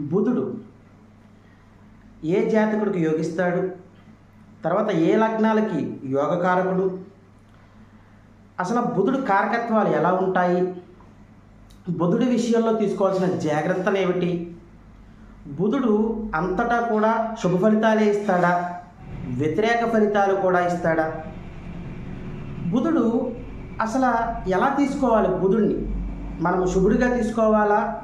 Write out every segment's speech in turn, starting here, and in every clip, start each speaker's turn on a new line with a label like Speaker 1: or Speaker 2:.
Speaker 1: బుధుడు ఏ జాతకుడికి యోగిస్తాడు? తర్వాత ఏ లగ్నాలకి యోగకారకుడు? అసలు బుధుడు కారకత్వాలు ఎలా ఉంటాయి? బుధుడి విషయంలో తీసుకోవాల్సిన జాగ్రత్తలు ఏమిటి? బుధుడు అంతటా కూడా శుభ ఫలితాలే ఇస్తాడా? వ్యతిరేక ఫలితాలు కూడా ఇస్తాడా? బుధుడు అసలు ఎలా తీసుకోవాలి బుధుడిని మనం శుభుడిగా తీసుకోవాలా?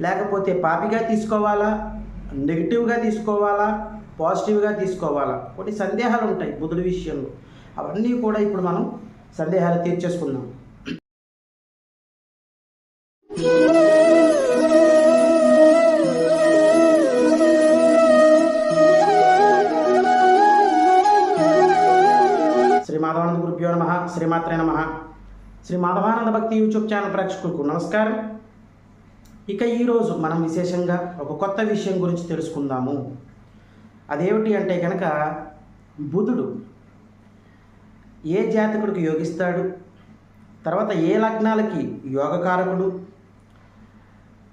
Speaker 1: లేకపోతే పాపిగా తీసుకోవాలా? నెగిటివ్గా తీసుకోవాలా? పాజిటివ్గా తీసుకోవాలా? కొన్ని సందేహాలు ఉంటాయి బుధుడి విషయంలో. అవన్నీ కూడా ఇప్పుడు మనం సందేహాలు తీర్చేసుకుందాం. శ్రీ మాధవానంద గురుభ్యో నమ. శ్రీమాత్రే నమ. శ్రీ మాధవానంద భక్తి యూట్యూబ్ ఛానల్ ప్రేక్షకులకు నమస్కారం. ఇక ఈరోజు మనం విశేషంగా ఒక కొత్త విషయం గురించి తెలుసుకుందాము. అదేమిటి అంటే కనుక బుధుడు ఏ జాతకుడికి యోగిస్తాడు? తర్వాత ఏ లగ్నాలకి యోగకారకుడు?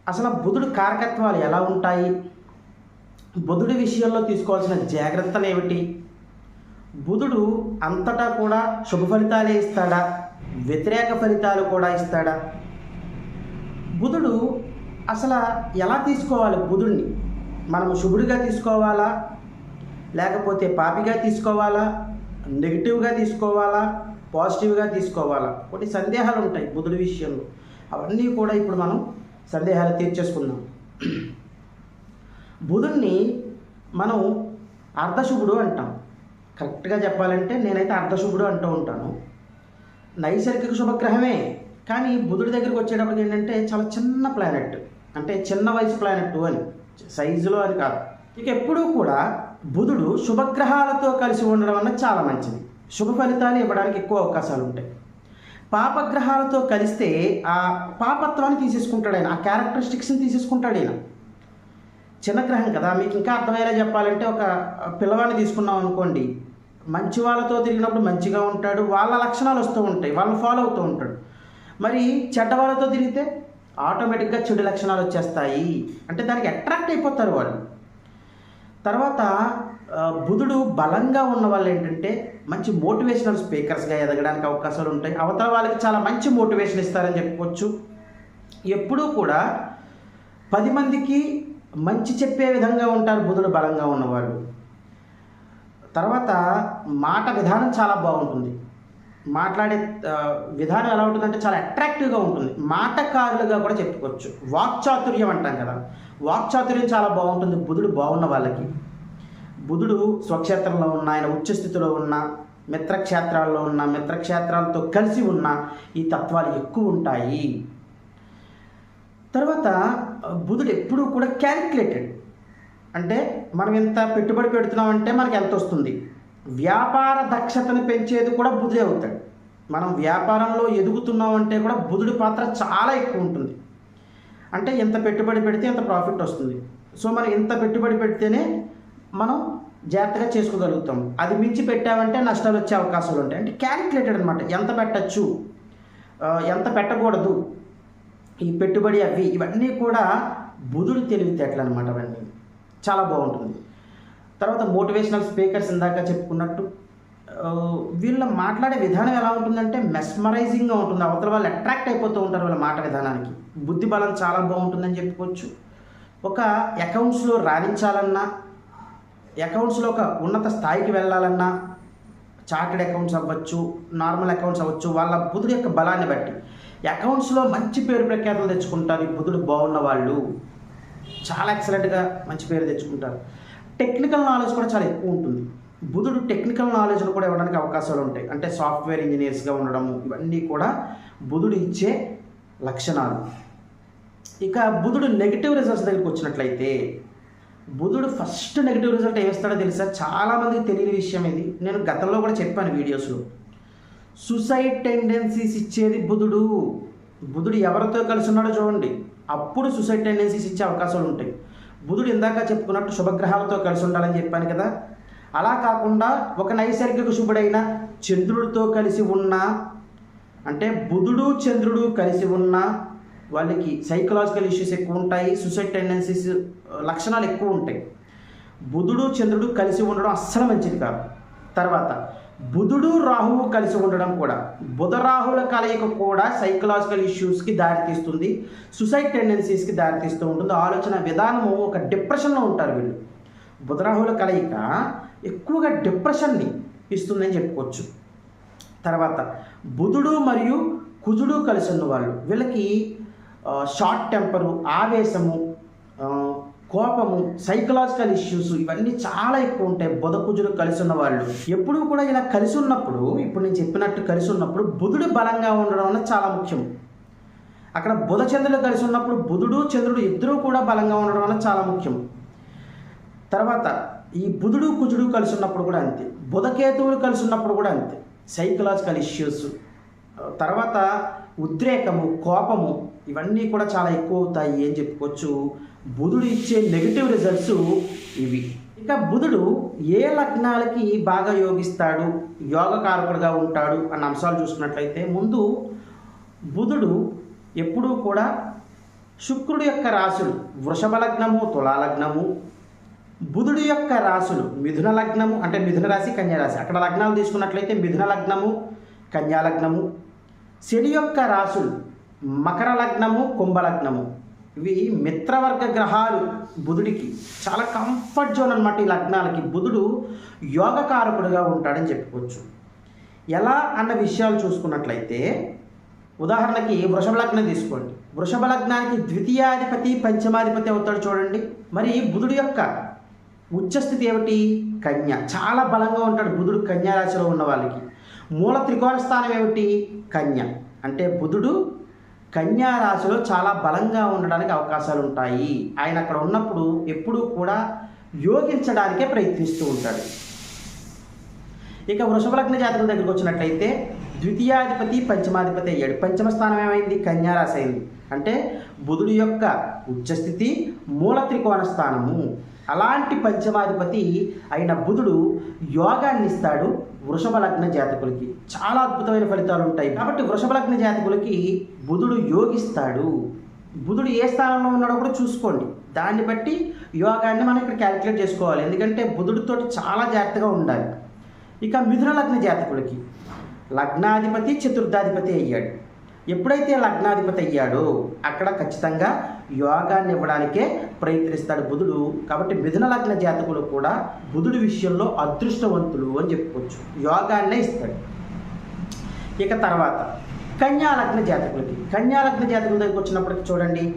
Speaker 1: అసలు బుధుడు కారకత్వాలు ఎలా ఉంటాయి? బుధుడి విషయంలో తీసుకోవాల్సిన జాగ్రత్తలు ఏమిటి? బుధుడు అంతటా కూడా శుభ ఫలితాలే ఇస్తాడా? వ్యతిరేక ఫలితాలు కూడా ఇస్తాడా? బుధుడు అసలు ఎలా తీసుకోవాలి బుధుడిని మనం శుభుడిగా తీసుకోవాలా? లేకపోతే పాపిగా తీసుకోవాలా? నెగిటివ్గా తీసుకోవాలా? పాజిటివ్గా తీసుకోవాలా? కొన్ని సందేహాలు ఉంటాయి బుధుడి విషయంలో. అవన్నీ కూడా ఇప్పుడు మనం సందేహాలు తీర్చేసుకుందాం. బుధుడిని మనం అర్ధశుభుడు అంటాం. కరెక్ట్గా చెప్పాలంటే నేనైతే అర్ధశుభుడు అంటూ ఉంటాను. నైసర్గిక శుభగ్రహమే. కానీ బుధుడి దగ్గరికి వచ్చేటప్పటికి ఏంటంటే చాలా చిన్న ప్లానెట్. అంటే చిన్న వయసు ప్లానెట్ అని. సైజులో అని కాదు. ఇక ఎప్పుడూ కూడా బుధుడు శుభగ్రహాలతో కలిసి ఉండడం అన్నది చాలా మంచిది. శుభ ఫలితాలు ఇవ్వడానికి ఎక్కువ అవకాశాలు ఉంటాయి. పాపగ్రహాలతో కలిస్తే ఆ పాపత్వాన్ని తీసేసుకుంటాడు ఆయన. ఆ క్యారెక్టరిస్టిక్స్ని తీసేసుకుంటాడు ఆయన చిన్న గ్రహం కదా మీకు ఇంకా అర్థమయ్యేలా చెప్పాలంటే ఒక పిల్లవాడిని తీసుకున్నాం అనుకోండి మంచి వాళ్ళతో తిరిగినప్పుడు మంచిగా ఉంటాడు వాళ్ళ లక్షణాలు వస్తూ ఉంటాయి వాళ్ళు ఫాలో అవుతూ ఉంటాడు. మరి చెడ్డ వాళ్ళతో తిరిగితే? ఆటోమేటిక్గా చెడు లక్షణాలు వచ్చేస్తాయి. అంటే దానికి అట్రాక్ట్ అయిపోతారు వాళ్ళు. తర్వాత బుధుడు బలంగా ఉన్న వాళ్ళు ఏంటంటే మంచి మోటివేషనల్ స్పీకర్స్గా ఎదగడానికి అవకాశాలు ఉంటాయి. అవతల వాళ్ళకి చాలా మంచి మోటివేషన్ ఇస్తారని చెప్పుకోవచ్చు. ఎప్పుడూ కూడా పది మందికి మంచి చెప్పే విధంగా ఉంటారు బుధుడు బలంగా ఉన్నవాళ్ళు తర్వాత మాట విధానం చాలా బాగుంటుంది. మాట్లాడే విధానం ఎలా ఉంటుందంటే చాలా అట్రాక్టివ్గా ఉంటుంది. మాటకారులుగా కూడా చెప్పుకోవచ్చు. వాక్చాతుర్యం అంటాం కదా. వాక్చాతుర్యం చాలా బాగుంటుంది. బుధుడు బాగున్న వాళ్ళకి. బుధుడు స్వక్షేత్రంలో ఉన్న ఆయన ఉచ్చస్థితిలో ఉన్న మిత్రక్షేత్రాల్లో ఉన్న మిత్రక్షేత్రాలతో కలిసి ఉన్న ఈ తత్వాలు ఎక్కువ ఉంటాయి. తర్వాత బుధుడు ఎప్పుడూ కూడా క్యాలిక్యులేటెడ్ అంటే మనం ఎంత పెట్టుబడి పెడుతున్నామంటే మనకి ఎంత వస్తుంది? వ్యాపార దక్షతను పెంచేది కూడా బుధుడే అవుతాడు. మనం వ్యాపారంలో ఎదుగుతున్నామంటే కూడా బుధుడి పాత్ర చాలా ఎక్కువ ఉంటుంది. అంటే ఎంత పెట్టుబడి పెడితే ఎంత ప్రాఫిట్ వస్తుంది. సో మనం ఎంత పెట్టుబడి పెడితేనే మనం జాగ్రత్తగా చేసుకోగలుగుతాం. అది మించి పెట్టామంటే నష్టాలు వచ్చే అవకాశాలు ఉంటాయి. అంటే క్యాలిక్యులేటెడ్ అనమాట ఎంత పెట్టచ్చు? ఎంత పెట్టకూడదు? ఈ పెట్టుబడి అవి ఇవన్నీ కూడా బుధుడు తెలివితేటలు అనమాట అవన్నీ. చాలా బాగుంటుంది. తర్వాత మోటివేషనల్ స్పీకర్స్ ఇందాక చెప్పుకున్నట్టు వీళ్ళ మాట్లాడే విధానం ఎలా ఉంటుందంటే మెస్మరైజింగ్గా ఉంటుంది. అవతల వాళ్ళు అట్రాక్ట్ అయిపోతూ ఉంటారు వాళ్ళ మాట విధానానికి. బుద్ధి బలం చాలా బాగుంటుందని చెప్పుకోవచ్చు. ఒక అకౌంట్స్లో రాణించాలన్నా అకౌంట్స్లో ఒక ఉన్నత స్థాయికి వెళ్ళాలన్నా చార్టెడ్ అకౌంట్స్ అవ్వచ్చు నార్మల్ అకౌంట్స్ అవ్వచ్చు వాళ్ళ బుధుడు యొక్క బలాన్ని బట్టి. అకౌంట్స్లో మంచి పేరు ప్రఖ్యాతులు తెచ్చుకుంటారు ఈ బుధుడు బాగున్న వాళ్ళు చాలా ఎక్సలెంట్గా మంచి పేరు తెచ్చుకుంటారు. టెక్నికల్ నాలెడ్జ్ కూడా చాలా ఎక్కువ ఉంటుంది. బుధుడు టెక్నికల్ నాలెడ్జ్ను కూడా ఇవ్వడానికి అవకాశాలు ఉంటాయి. అంటే సాఫ్ట్వేర్ ఇంజనీర్స్గా ఉండడము ఇవన్నీ కూడా బుధుడు ఇచ్చే లక్షణాలు. ఇక బుధుడు నెగిటివ్ రిజల్ట్స్ దగ్గరికి వచ్చినట్లయితే బుధుడు ఫస్ట్ నెగిటివ్ రిజల్ట్ ఏమిస్తాడో తెలుసా? చాలామందికి తెలియని విషయం ఇది. నేను గతంలో కూడా చెప్పాను వీడియోస్లో సుసైడ్ టెండెన్సీస్ ఇచ్చేది బుధుడు. బుధుడు ఎవరితో కలిసి ఉన్నాడో చూడండి. అప్పుడు సుసైడ్ టెండెన్సీస్ ఇచ్చే అవకాశాలు ఉంటాయి. బుధుడు ఇందాక చెప్పుకున్నట్టు శుభగ్రహాలతో కలిసి ఉండాలని చెప్పాను కదా. అలా కాకుండా ఒక నైసర్గిక శుభుడైన చంద్రుడితో కలిసి ఉన్న అంటే బుధుడు చంద్రుడు కలిసి ఉన్న వాళ్ళకి సైకలాజికల్ ఇష్యూస్ ఎక్కువ ఉంటాయి సూసైడ్ టెండెన్సీస్ లక్షణాలు ఎక్కువ ఉంటాయి. బుధుడు చంద్రుడు కలిసి ఉండడం అస్సలు మంచిది కాదు. తర్వాత బుధుడు రాహువు కలిసి ఉండడం కూడా. బుధ రాహుల కలయిక కూడా సైకలాజికల్ ఇష్యూస్కి దారితీస్తుంది. సుసైడ్ టెండెన్సీస్కి దారితీస్తూ ఉంటుంది. ఆలోచన విధానము ఒక డిప్రెషన్లో ఉంటారు వీళ్ళు. బుధరాహుల కలయిక ఎక్కువగా డిప్రెషన్ని ఇస్తుందని చెప్పుకోవచ్చు. తర్వాత బుధుడు మరియు కుజుడు కలిసి ఉన్న వాళ్ళు వీళ్ళకి షార్ట్ టెంపరు ఆవేశము కోపము సైకలాజికల్ ఇష్యూస్ ఇవన్నీ చాలా ఎక్కువ ఉంటాయి. బుధ కుజుడు కలిసి ఉన్న వాళ్ళు. ఎప్పుడూ కూడా ఇలా కలిసి ఉన్నప్పుడు ఇప్పుడు నేను చెప్పినట్టు కలిసి ఉన్నప్పుడు బుధుడు బలంగా ఉండడం అనేది చాలా ముఖ్యం. అక్కడ బుధ చంద్రుడు కలిసి ఉన్నప్పుడు బుధుడు చంద్రుడు ఇద్దరూ కూడా బలంగా ఉండడం అనేది చాలా ముఖ్యం. తర్వాత ఈ బుధుడు కుజుడు కలిసి ఉన్నప్పుడు కూడా అంతే. బుధకేతువులు కలిసి ఉన్నప్పుడు కూడా అంతే. సైకలాజికల్ ఇష్యూస్ తర్వాత ఉద్రేకము కోపము ఇవన్నీ కూడా చాలా ఎక్కువ అవుతాయి అని చెప్పుకోవచ్చు. బుధుడు ఇచ్చే నెగిటివ్ రిజల్ట్స్ ఇవి. ఇక బుధుడు ఏ లగ్నాలకి బాగా యోగిస్తాడు? యోగకారకుడుగా ఉంటాడు అన్న అంశాలు చూసుకున్నట్లయితే ముందు బుధుడు ఎప్పుడూ కూడా శుక్రుడు యొక్క రాశులు వృషభ లగ్నము తులాలగ్నము బుధుడు యొక్క రాశులు మిథున లగ్నము అంటే మిథున రాశి కన్యా రాశి. అక్కడ లగ్నాలు తీసుకున్నట్లయితే మిథున లగ్నము కన్యాలగ్నము శని యొక్క రాశులు మకర లగ్నము కుంభలగ్నము. ఇవి మిత్రవర్గ గ్రహాలు బుధుడికి. చాలా కంఫర్ట్ జోన్ అనమాట ఈ లగ్నాలకి. బుధుడు యోగకారకుడుగా ఉంటాడని చెప్పుకోవచ్చు. ఎలా అన్న విషయాలు చూసుకున్నట్లయితే ఉదాహరణకి వృషభ లగ్నం తీసుకోండి. వృషభ లగ్నానికి ద్వితీయాధిపతి పంచమాధిపతి అవుతాడు చూడండి. మరి బుధుడు యొక్క ఉచ్చస్థితి ఏమిటి? కన్య. చాలా బలంగా ఉంటాడు బుధుడు కన్యారాశిలో ఉన్న వాళ్ళకి. మూల త్రికోణ స్థానం ఏమిటి? కన్య. అంటే బుధుడు కన్యా రాశిలో చాలా బలంగా ఉండడానికి అవకాశాలు ఉంటాయి. ఆయన అక్కడ ఉన్నప్పుడు ఎప్పుడూ కూడా యోగించడానికే ప్రయత్నిస్తూ ఉంటాడు. ఇక వృషభలగ్న జాతకం దగ్గరికి వచ్చినట్లయితే ద్వితీయాధిపతి పంచమాధిపతి అయ్యాడు. పంచమ స్థానం ఏమైంది? కన్యారాశి అయింది. అంటే బుధుడి యొక్క ఉచ్చస్థితి మూల త్రికోణ స్థానము. అలాంటి పంచమాధిపతి అయిన బుధుడు యోగాన్ని ఇస్తాడు వృషభ లగ్న జాతకులకి. చాలా అద్భుతమైన ఫలితాలు ఉంటాయి. కాబట్టి వృషభ లగ్న జాతకులకి బుధుడు యోగిస్తాడు. బుధుడు ఏ స్థానంలో ఉన్నాడో కూడా చూసుకోండి. దాన్ని బట్టి యోగాన్ని మనం ఇక్కడ క్యాలిక్యులేట్ చేసుకోవాలి. ఎందుకంటే బుధుడితో చాలా జాగ్రత్తగా ఉండాలి. ఇక మిథున లగ్న జాతకులకి. లగ్నాధిపతి చతుర్థాధిపతి అయ్యాడు. ఎప్పుడైతే లగ్నాధిపతి అయ్యాడో అక్కడ ఖచ్చితంగా యోగాన్ని ఇవ్వడానికే ప్రయత్నిస్తాడు బుధుడు. కాబట్టి మిథున లగ్న జాతకులు కూడా బుధుడి విషయంలో అదృష్టవంతులు అని చెప్పుకోవచ్చు. యోగాన్నే ఇస్తాడు. ఇక తర్వాత కన్యా లగ్న జాతకులకి. కన్యా లగ్న జాతకుల దగ్గరికి వచ్చినప్పటికి చూడండి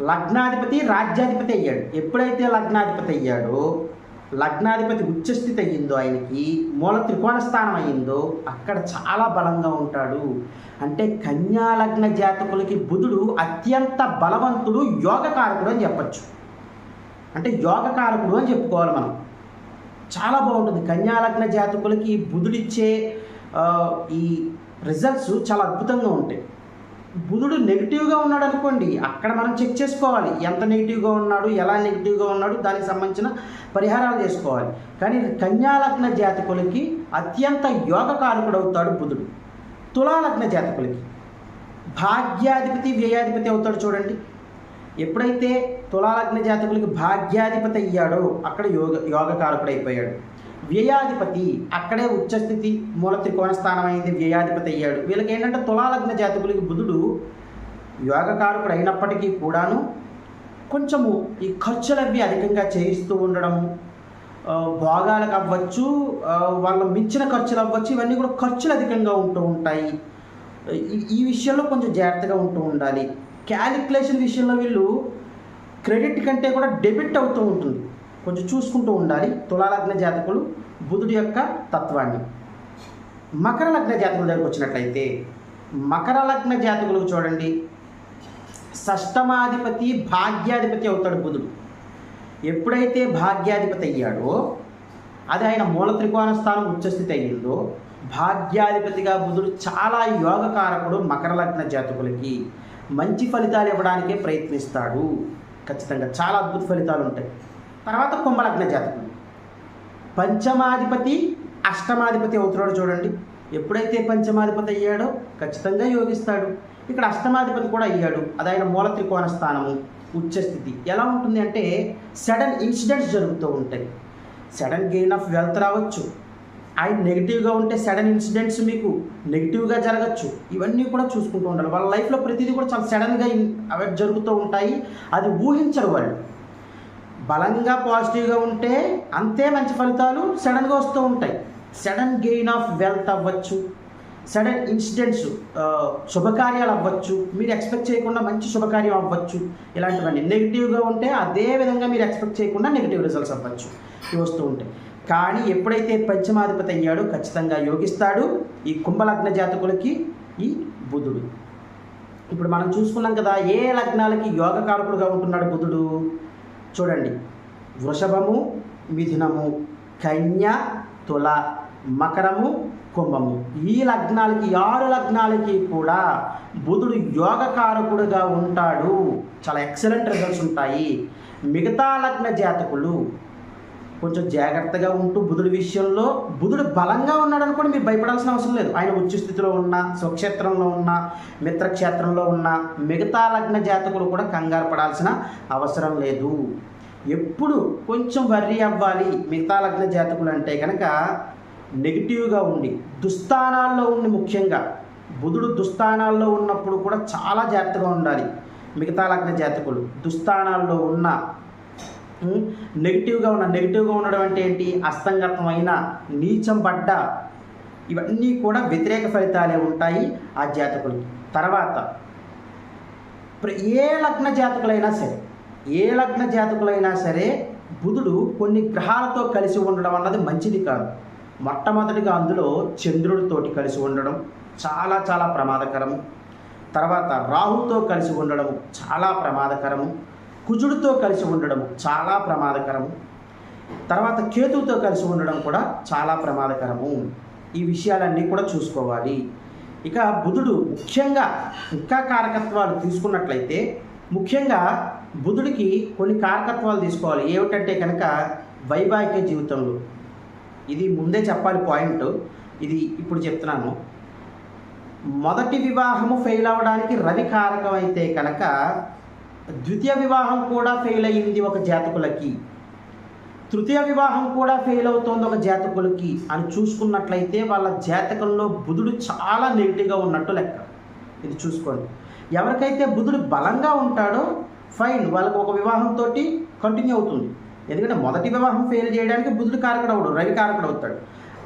Speaker 1: లగ్నాధిపతి రాజ్యాధిపతి అయ్యాడు. ఎప్పుడైతే లగ్నాధిపతి అయ్యాడో లగ్నాధిపతి ఉచ్చస్థితి అయ్యిందో ఆయనకి మూల త్రికోణ స్థానం అయ్యిందో అక్కడ చాలా బలంగా ఉంటాడు. అంటే కన్యా లగ్న జాతకులకి బుధుడు అత్యంత బలవంతుడు యోగకారకుడు అని చెప్పచ్చు. అంటే యోగకారకుడు అని చెప్పుకోవాలి మనం. చాలా బాగుంటుంది. కన్యా లగ్న జాతకులకి బుధుడిచ్చే ఈ రిజల్ట్స్ చాలా అద్భుతంగా ఉంటాయి. బుధుడు నెగిటివ్గా ఉన్నాడు అనుకోండి అక్కడ మనం చెక్ చేసుకోవాలి. ఎంత నెగిటివ్గా ఉన్నాడు ఎలా నెగిటివ్గా ఉన్నాడు దానికి సంబంధించిన పరిహారాలు చేసుకోవాలి. కానీ కన్యాలగ్న జాతకులకి అత్యంత యోగకారకుడు అవుతాడు బుధుడు. తులాలగ్న జాతకులకి. భాగ్యాధిపతి వ్యయాధిపతి అవుతాడు చూడండి. ఎప్పుడైతే తులాలగ్న జాతకులకి భాగ్యాధిపతి అయ్యాడో అక్కడ యోగ యోగకారకుడు అయిపోయాడు వ్యయాధిపతి. అక్కడే ఉచ్చస్థితి మూల త్రికోణ స్థానం అయింది వ్యయాధిపతి అయ్యాడు. వీళ్ళకి ఏంటంటే తులాలగ్న జాతకులకి బుధుడు యోగకారకుడు అయినప్పటికీ కూడాను కొంచెము ఈ ఖర్చులవి అధికంగా చేయిస్తూ ఉండడము భోగాలకు అవ్వచ్చు వాళ్ళ మించిన ఖర్చులు అవ్వచ్చు ఇవన్నీ కూడా ఖర్చులు అధికంగా ఉంటూ ఉంటాయి. ఈ విషయంలో కొంచెం జాగ్రత్తగా ఉంటూ ఉండాలి. క్యాలిక్యులేషన్ విషయంలో వీళ్ళు క్రెడిట్ కంటే కూడా డెబిట్ అవుతూ ఉంటుంది. కొంచెం చూసుకుంటూ ఉండాలి. తులాలగ్న జాతకులు బుధుడి యొక్క తత్వాన్ని. మకర లగ్న జాతకుల దగ్గరకు వచ్చినట్లయితే మకర లగ్న జాతకులకు చూడండి. షష్టమాధిపతి భాగ్యాధిపతి అవుతాడు బుధుడు. ఎప్పుడైతే భాగ్యాధిపతి అయ్యాడో అది ఆయన మూల త్రికోణ స్థానం ఉచ్చస్థితి అయ్యిందో భాగ్యాధిపతిగా బుధుడు చాలా యోగకారకుడు మకర లగ్న జాతకులకి మంచి ఫలితాలు ఇవ్వడానికే ప్రయత్నిస్తాడు. ఖచ్చితంగా చాలా అద్భుత ఫలితాలు ఉంటాయి. తర్వాత కుంభలగ్న జాతకులు పంచమాధిపతి అష్టమాధిపతి అవుతున్నాడు చూడండి. ఎప్పుడైతే పంచమాధిపతి అయ్యాడో ఖచ్చితంగా యోగిస్తాడు. ఇక్కడ అష్టమాధిపతి కూడా అయ్యాడు. అది ఆయన మూల త్రికోణ స్థానము ఉచ్చస్థితి ఎలా ఉంటుంది అంటే సడన్ ఇన్సిడెంట్స్ జరుగుతూ ఉంటాయి. సడన్ గెయిన్ ఆఫ్ వెల్త్ రావచ్చు. ఆయన నెగిటివ్గా ఉంటే సడన్ ఇన్సిడెంట్స్ మీకు నెగిటివ్గా జరగచ్చు. ఇవన్నీ కూడా చూసుకుంటూ ఉండాలి. వాళ్ళ లైఫ్లో ప్రతిదీ కూడా చాలా సడన్గా అవి జరుగుతూ ఉంటాయి. అది ఊహించరు వాళ్ళు. బలంగా పాజిటివ్గా ఉంటే అంతే మంచి ఫలితాలు సడన్గా వస్తూ ఉంటాయి. సడన్ గెయిన్ ఆఫ్ వెల్త్ అవ్వచ్చు. సడన్ ఇన్సిడెంట్స్ శుభకార్యాలు అవ్వచ్చు. మీరు ఎక్స్పెక్ట్ చేయకుండా మంచి శుభకార్యం అవ్వచ్చు. ఇలాంటివన్నీ నెగిటివ్గా ఉంటే అదే విధంగా మీరు ఎక్స్పెక్ట్ చేయకుండా నెగిటివ్ రిజల్ట్స్ అవ్వచ్చు. ఇవి వస్తూ ఉంటాయి. కానీ ఎప్పుడైతే పంచమాధిపతి అయ్యాడో ఖచ్చితంగా యోగిస్తాడు ఈ కుంభలగ్న జాతకులకి ఈ బుధుడు. ఇప్పుడు మనం చూసుకున్నాం కదా ఏ లగ్నాలకి యోగకారకుడుగా ఉంటున్నాడు బుధుడు? చూడండి. వృషభము మిథునము కన్య తుల మకరము కుంభము. ఈ లగ్నాలకి ఆరు లగ్నాలకి కూడా బుధుడు యోగకారకుడుగా ఉంటాడు. చాలా ఎక్సలెంట్ రిజల్ట్స్ ఉంటాయి. మిగతా లగ్న జాతకులు కొంచెం జాగ్రత్తగా ఉంటూ బుధుడి విషయంలో బుధుడు బలంగా ఉన్నాడు అనుకోండి మీరు భయపడాల్సిన అవసరం లేదు. ఆయన ఉచ్చ స్థితిలో ఉన్న స్వక్షేత్రంలో ఉన్న మిత్రక్షేత్రంలో ఉన్న మిగతా లగ్న జాతకులు కూడా కంగారు పడాల్సిన అవసరం లేదు. ఎప్పుడు కొంచెం వర్రీ అవ్వాలి మిగతా లగ్న జాతకులు అంటే కనుక నెగిటివ్గా ఉండి దుస్థానాల్లో ఉండి ముఖ్యంగా బుధుడు దుస్థానాల్లో ఉన్నప్పుడు కూడా చాలా జాగ్రత్తగా ఉండాలి మిగతా లగ్న జాతకులు. దుస్థానాల్లో ఉన్న నెగిటివ్గా ఉన్న నెగిటివ్గా ఉండడం అంటే ఏంటి? అస్తంగతమైన నీచం పడ్డ ఇవన్నీ కూడా వ్యతిరేక ఫలితాలే ఉంటాయి ఆ జాతకులు. తర్వాత ప్ర- ఏ లగ్న జాతకులైనా సరే ఏ లగ్న జాతకులైనా సరే బుధుడు కొన్ని గ్రహాలతో కలిసి ఉండడం అన్నది మంచిది కాదు. మొట్టమొదటిగా అందులో చంద్రుడితోటి కలిసి ఉండడం చాలా చాలా ప్రమాదకరము. తర్వాత రాహుతో కలిసి ఉండడం చాలా ప్రమాదకరము. కుజుడితో కలిసి ఉండడం చాలా ప్రమాదకరము. తర్వాత కేతువుతో కలిసి ఉండడం కూడా చాలా ప్రమాదకరము. ఈ విషయాలన్నీ కూడా చూసుకోవాలి. ఇక బుధుడు ముఖ్యంగా ఇంకా కారకత్వాలు తీసుకున్నట్లయితే ముఖ్యంగా బుధుడికి కొన్ని కారకత్వాలు తీసుకోవాలి. ఏమిటంటే కనుక వైవాహిక జీవితంలో. ఇది ముందే చెప్పాలి పాయింట్. ఇది ఇప్పుడు చెప్తున్నాను. మొదటి వివాహము ఫెయిల్ అవ్వడానికి రవి కారకం అయితే కనుక ద్వితీయ వివాహం కూడా ఫెయిల్ అయ్యింది ఒక జాతకులకి. తృతీయ వివాహం కూడా ఫెయిల్ అవుతోంది ఒక జాతకులకి అని చూసుకున్నట్లయితే వాళ్ళ జాతకంలో బుధుడు చాలా నెగిటివ్గా ఉన్నట్టు లెక్క. ఇది చూసుకోండి. ఎవరికైతే బుధుడు బలంగా ఉంటాడో ఫైన్ వాళ్ళకు ఒక వివాహంతో కంటిన్యూ అవుతుంది. ఎందుకంటే మొదటి వివాహం ఫెయిల్ చేయడానికి బుధుడు కారకుడవుడు రవి కారకుడు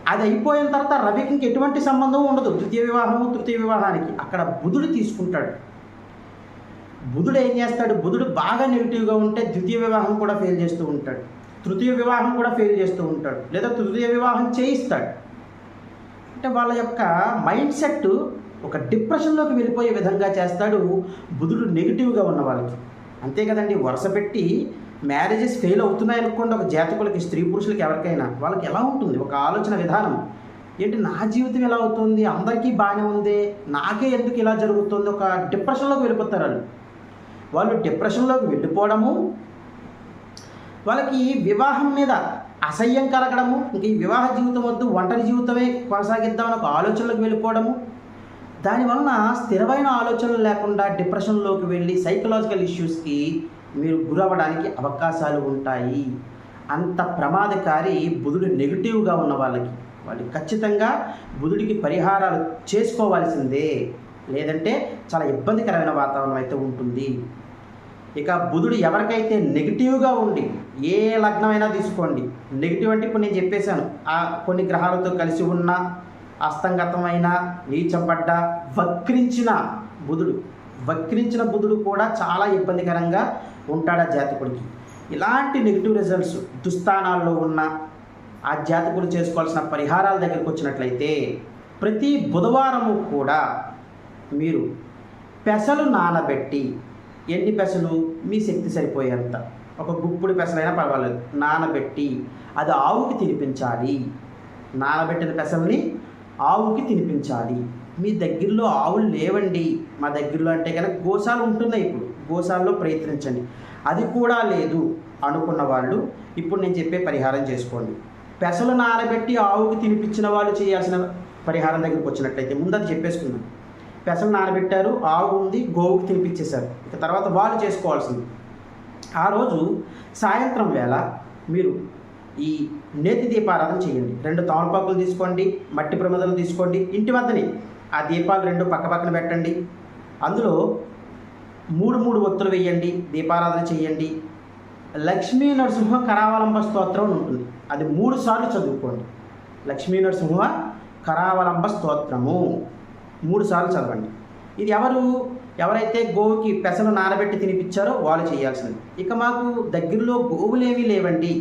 Speaker 1: అది అయిపోయిన తర్వాత రవికి ఇంక ఎటువంటి సంబంధం ఉండదు. ద్వితీయ వివాహము తృతీయ వివాహానికి. అక్కడ బుధుడు తీసుకుంటాడు. బుధుడు ఏం చేస్తాడు? బుధుడు బాగా నెగిటివ్గా ఉంటే ద్వితీయ వివాహం కూడా ఫెయిల్ చేస్తూ ఉంటాడు. తృతీయ వివాహం కూడా ఫెయిల్ చేస్తూ ఉంటాడు. లేదా తృతీయ వివాహం చేయిస్తాడు. అంటే వాళ్ళ యొక్క మైండ్ సెట్ ఒక డిప్రెషన్లోకి వెళ్ళిపోయే విధంగా చేస్తాడు బుధుడు నెగిటివ్గా ఉన్న వాళ్ళకి. అంతే కదండి వరుస పెట్టి మ్యారేజెస్ ఫెయిల్ అవుతున్నాయి అనుకోండి ఒక జాతకులకి స్త్రీ పురుషులకి ఎవరికైనా వాళ్ళకి ఎలా ఉంటుంది? ఒక ఆలోచన విధానం. ఏంటి నా జీవితం ఎలా అవుతుంది? అందరికీ బాగానే ఉంది? నాకే ఎందుకు ఇలా జరుగుతుంది? ఒక డిప్రెషన్లోకి వెళ్ళిపోతారు వాళ్ళు. వాళ్ళు డిప్రెషన్లోకి వెళ్ళిపోవడము వాళ్ళకి వివాహం మీద అసహ్యం కలగడము ఇంక ఈ వివాహ జీవితం వద్దు ఒంటరి జీవితమే కొనసాగిద్దామని ఒక ఆలోచనలోకి వెళ్ళిపోవడము. దానివలన స్థిరమైన ఆలోచనలు లేకుండా డిప్రెషన్లోకి వెళ్ళి సైకలాజికల్ ఇష్యూస్కి మీరు గురవ్వడానికి అవకాశాలు ఉంటాయి. అంత ప్రమాదకారి బుధుడు నెగిటివ్గా ఉన్న వాళ్ళకి వాళ్ళు ఖచ్చితంగా బుధుడికి పరిహారాలు చేసుకోవాల్సిందే. లేదంటే చాలా ఇబ్బందికరమైన వాతావరణం అయితే ఉంటుంది. ఇక బుధుడు ఎవరికైతే నెగిటివ్గా ఉండి ఏ లగ్నమైనా తీసుకోండి. నెగిటివ్ అంటే ఇప్పుడు నేను చెప్పేశాను. ఆ కొన్ని గ్రహాలతో కలిసి ఉన్న అస్తంగతమైన నీచబడ్డ వక్రించిన బుధుడు. వక్రించిన బుధుడు కూడా చాలా ఇబ్బందికరంగా ఉంటాడు ఆ జాతకుడికి. ఇలాంటి నెగిటివ్ రిజల్ట్స్ దుస్థానాల్లో ఉన్న ఆ జాతకుడు చేసుకోవాల్సిన పరిహారాల దగ్గరకు వచ్చినట్లయితే ప్రతి బుధవారము కూడా మీరు పెసలు నానబెట్టి ఎన్ని పెసలు మీ శక్తి సరిపోయేంత? ఒక గుప్పుడు పెసలైనా పర్వాలేదు. నానబెట్టి అది ఆవుకి తినిపించాలి. నానబెట్టిన పెసల్ని ఆవుకి తినిపించాలి. మీ దగ్గరలో ఆవులు లేవండి. మా దగ్గరలో అంటే కనుక గోశాలు ఉంటున్నాయి ఇప్పుడు. గోశాలలో ప్రయత్నించండి. అది కూడా లేదు అనుకున్న వాళ్ళు ఇప్పుడు నేను చెప్పే పరిహారం చేసుకోండి. పెసలు నానబెట్టి ఆవుకి తినిపించిన వాళ్ళు చేయాల్సిన పరిహారం దగ్గరికి వచ్చినట్లయితే ముందు అది చెప్పేసుకున్నాను పెసలు నానబెట్టారు ఆవు ఉంది గోవుకి తినిపించేశారు. ఇక తర్వాత వాళ్ళు చేసుకోవాల్సింది. ఆ రోజు సాయంత్రం వేళ మీరు ఈ నేతి దీపారాధన చేయండి. రెండు తమలపాకులు తీసుకోండి మట్టి ప్రమిదలు తీసుకోండి ఇంటి వద్దనే ఆ దీపాలు రెండు పక్క పక్కన పెట్టండి. అందులో మూడు మూడు ఒత్తులు వేయండి దీపారాధన చేయండి. లక్ష్మీ నరసింహ కరావలంబ స్తోత్రం ఉంటుంది. అది మూడు సార్లు చదువుకోండి. లక్ష్మీ నరసింహ కరావలంబ స్తోత్రము. మూడు సార్లు చదవండి. ఇది ఎవరు ఎవరైతే గోవుకి పెసలు నానబెట్టి తినిపించారో వాళ్ళు చేయాల్సింది ఇక మాకు దగ్గరలో గోవులేమీ లేవండి.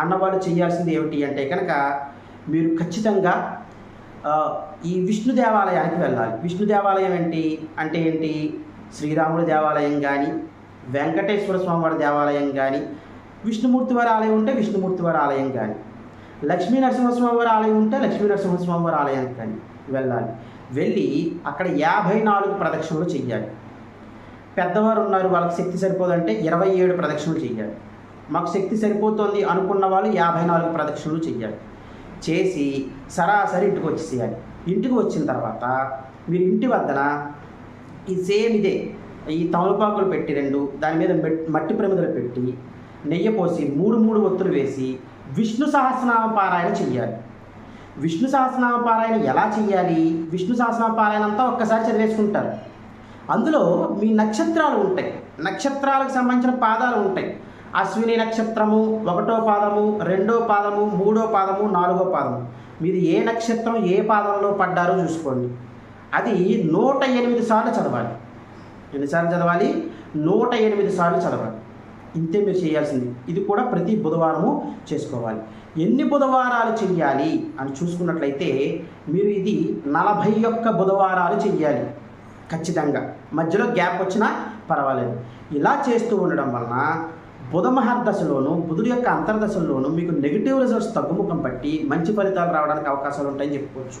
Speaker 1: అన్నవాళ్ళు చేయాల్సింది ఏమిటి అంటే కనుక మీరు ఖచ్చితంగా ఈ విష్ణు దేవాలయానికి వెళ్ళాలి. విష్ణు దేవాలయం ఏంటి? అంటే ఏంటి? శ్రీరాముడి దేవాలయం కానీ వెంకటేశ్వర స్వామివారి దేవాలయం కానీ విష్ణుమూర్తి వారి ఆలయం ఉంటే విష్ణుమూర్తి వారి ఆలయం కానీ లక్ష్మీ నరసింహస్వామి వారి ఆలయం ఉంటే లక్ష్మీ నరసింహస్వామి వారి ఆలయానికి కానీ వెళ్ళాలి. వెళ్ళి అక్కడ యాభై నాలుగు ప్రదక్షిణలు చెయ్యాలి. పెద్దవారు ఉన్నారు వాళ్ళకి శక్తి సరిపోదంటే ఇరవై ఏడు ప్రదక్షిణలు చెయ్యాలి. మాకు శక్తి సరిపోతుంది అనుకున్న వాళ్ళు యాభై నాలుగు ప్రదక్షిణలు చెయ్యాలి. చేసి సరాసరి ఇంటికి వచ్చేసేయాలి. ఇంటికి వచ్చిన తర్వాత మీరు ఇంటి వద్దన ఈ సేమ్ ఇదే ఈ తమలపాకులు పెట్టి రెండు దాని మీద మట్టి ప్రమిదలు పెట్టి నెయ్యి పోసి మూడు మూడు ఒత్తులు వేసి విష్ణు సహస్రనామ పారాయణ చెయ్యాలి. విష్ణు సహస్రనామ పారాయణ ఎలా చేయాలి విష్ణు సహస్రనామ పారాయణ అంతా ఒక్కసారి చదివేసుకుంటారు. అందులో మీ నక్షత్రాలు ఉంటాయి. నక్షత్రాలకు సంబంధించిన పాదాలు ఉంటాయి. అశ్విని నక్షత్రము ఒకటో పాదము రెండో పాదము మూడో పాదము నాలుగో పాదము. మీరు ఏ నక్షత్రం ఏ పాదంలో పడ్డారో చూసుకోండి. అది నూట ఎనిమిది సార్లు చదవాలి. ఎన్నిసార్లు చదవాలి? నూట ఎనిమిది సార్లు చదవాలి. ఇంతే మీరు చేయాల్సింది. ఇది కూడా ప్రతి బుధవారము చేసుకోవాలి. ఎన్ని బుధవారాలు చెయ్యాలి అని చూసుకున్నట్లయితే మీరు ఇది నలభై ఒక్క బుధవారాలు చెయ్యాలి. ఖచ్చితంగా. మధ్యలో గ్యాప్ వచ్చినా పర్వాలేదు. ఇలా చేస్తూ ఉండడం వలన బుధ మహర్దశలోను బుధుడి యొక్క అంతర్దశల్లోనూ మీకు నెగిటివ్ రిజల్ట్స్ తగ్గుముఖం పట్టి మంచి ఫలితాలు రావడానికి అవకాశాలు ఉంటాయని చెప్పుకోవచ్చు.